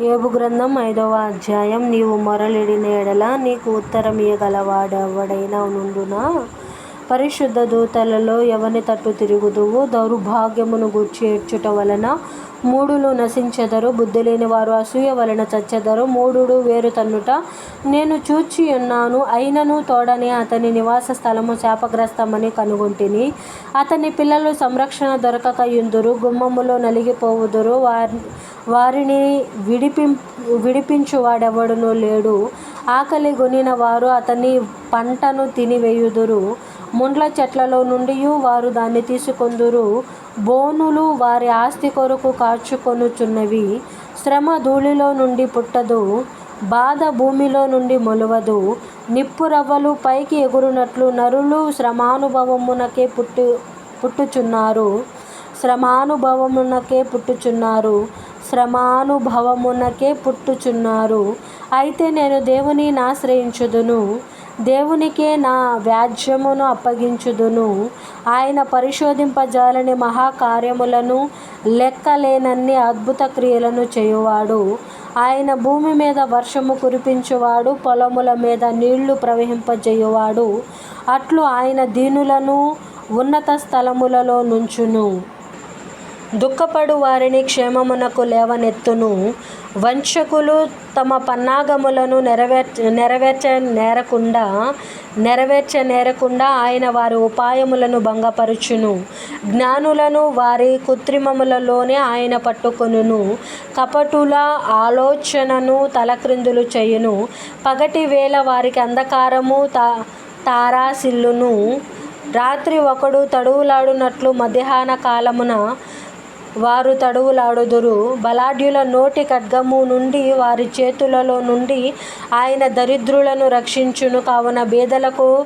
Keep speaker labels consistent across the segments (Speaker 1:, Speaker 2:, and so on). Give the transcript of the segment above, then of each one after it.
Speaker 1: యోబు గ్రంథం ఐదవ అధ్యాయం. నీవు మొరలిడిన ఎడల నీకు ఉత్తరమియ్యగలవాడెవడైనా నుండునా? పరిశుద్ధ దూతలలో ఎవని తట్టు తిరుగుదువు? దౌర్భాగ్యమును గుర్చేర్చుట వలన మూఢులు నశించెదరు? బుద్ధి లేని వారు అసూయ వలన చచ్చెదరు? మూఢుడు వేరు తన్నుట నేను చూచి ఉన్నాను. అయినను తోడని అతని నివాస స్థలము శాపగ్రస్తమని కనుగొంటిని. అతని పిల్లలు సంరక్షణ దొరకక ఇందురు గుమ్మములో నలిగిపోవుదురు. వారి వారిని విడిపి విడిపించువాడెవడునూ లేడు. ఆకలి గొనిన వారు అతని పంటను తినివేయుదురు. ముండ్ల చెట్లలో నుండి వారు దాన్ని తీసుకొందురు. బోనులు వారి ఆస్తి కొరకు కాచుకొనుచున్నవి. శ్రమ ధూళిలో నుండి పుట్టదు. బాధ భూమిలో నుండి మొలవదు. నిప్పురవ్వలు పైకి ఎగురునట్లు నరులు శ్రమానుభవమునకే పుట్టు పుట్టుచున్నారు. శ్రమానుభవమునకే పుట్టుచున్నారు. శ్రమానుభవమునకే పుట్టుచున్నారు. అయితే నేను దేవుని ఆశ్రయించుదును. దేవునికే నా వ్యాజ్యమును అప్పగించుదును. ఆయన పరిశోధింపజాలని మహాకార్యములను లెక్కలేనన్ని అద్భుత క్రియలను చేయువాడు. ఆయన భూమి మీద వర్షము కురిపించువాడు పొలముల మీద నీళ్ళు ప్రవహింపజేయువాడు. అట్లు ఆయన దీనులను ఉన్నత స్థలములలో నుంచును. దుఃఖపడు వారిని క్షేమమునకు లేవనెత్తును. వంచకులు తమ పన్నాగములను నెరవేర్చ నెరవేర్చ నేరకుండా నెరవేర్చ నేరకుండా ఆయన వారి ఉపాయములను భంగపరుచును. జ్ఞానులను వారి కృత్రిమములలోనే ఆయన పట్టుకొనును. కపటుల ఆలోచనను తలక్రిందులు చేయును. పగటి వేళ వారికి అంధకారము తా తారాసిల్లును. రాత్రి ఒకడు తడువులాడునట్లు మధ్యాహ్న కాలమున వారు తడువులాడుదురు. బలాఢ్యుల నోటి ఖడ్గము నుండి వారి చేతులలో నుండి ఆయన దరిద్రులను రక్షించును. కావున బీదలకు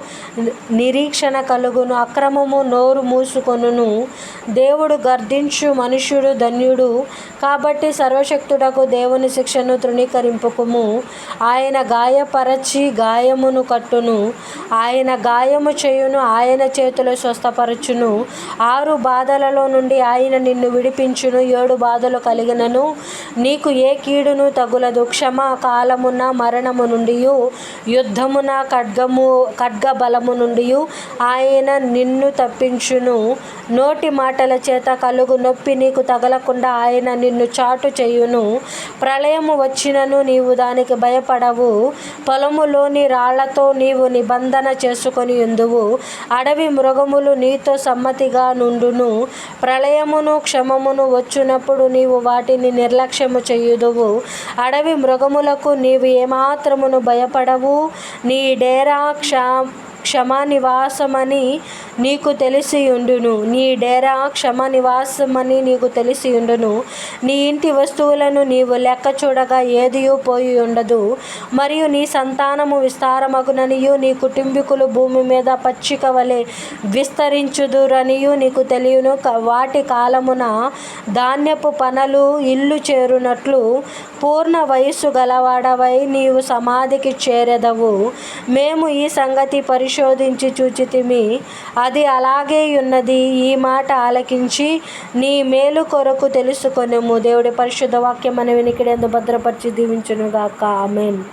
Speaker 1: నిరీక్షణ కలుగును. అక్రమము నోరు మూసుకొనును. దేవుడు గర్దించు మనుష్యుడు ధన్యుడు. కాబట్టి సర్వశక్తుడకు దేవుని శిక్షను తృణీకరింపుకుము. ఆయన గాయపరచి గాయమును కట్టును. ఆయన గాయము చేయును. ఆయన చేతులు స్వస్థపరచును. ఆరు బాధలలో నుండి ఆయన నిన్ను విడిపించును ఏడు బాధలు కలిగినను. నీకు ఏ కీడును తగులదు. క్షమ కాలమున మరణము నుండి యుద్ధమున ఖడ్గము ఖడ్గ బలము నుండి ఆయన నిన్ను తప్పించును. నోటి మాటల చేత కలుగు నొప్పి నీకు తగలకుండా ఆయన నిన్ను చాటు చేయును. ప్రళయము వచ్చినను నీవు దానికి భయపడవు. పొలములోని రాళ్ళతో నీవు నిబంధన చేసుకొని ఉందువు. అడవి మృగములు నీతో సమ్మతిగా నుండును. ప్రళయమును క్షమమును వచ్చినప్పుడు నీవు వాటిని నిర్లక్ష్యము చేయుదువు. అడవి మృగములకు నీవు ఏమాత్రమును భయపడవు. నీ డేరా క్ష క్షమా నివాసమని నీకు తెలిసియుండును నీ డేరా క్షమ నివాసమని నీకు తెలిసియుండును నీ ఇంటి వస్తువులను నీవు లెక్క చూడగా ఏదియూ పోయి ఉండదు. మరియు నీ సంతానము విస్తారమగుననియు నీ కుటుంబీకులు భూమి మీద పచ్చిక వలె విస్తరించుదురనియు నీకు తెలియను. వాటి కాలమున ధాన్యపు పనలు ఇల్లు చేరునట్లు పూర్ణ వయస్సు గలవాడవై నీవు సమాధికి చేరెదవు. మేము ఈ సంగతి పరిశోధించి చూచితిమి. అది అలాగే ఉన్నది. ఈ మాట ఆలకించి నీ మేలు కొరకు తెలుసుకొనుము. దేవుడి పరిశుద్ధ వాక్యం మన వినికిడేందు భద్రపరిచి దీవించునుగాక. ఆమెన్.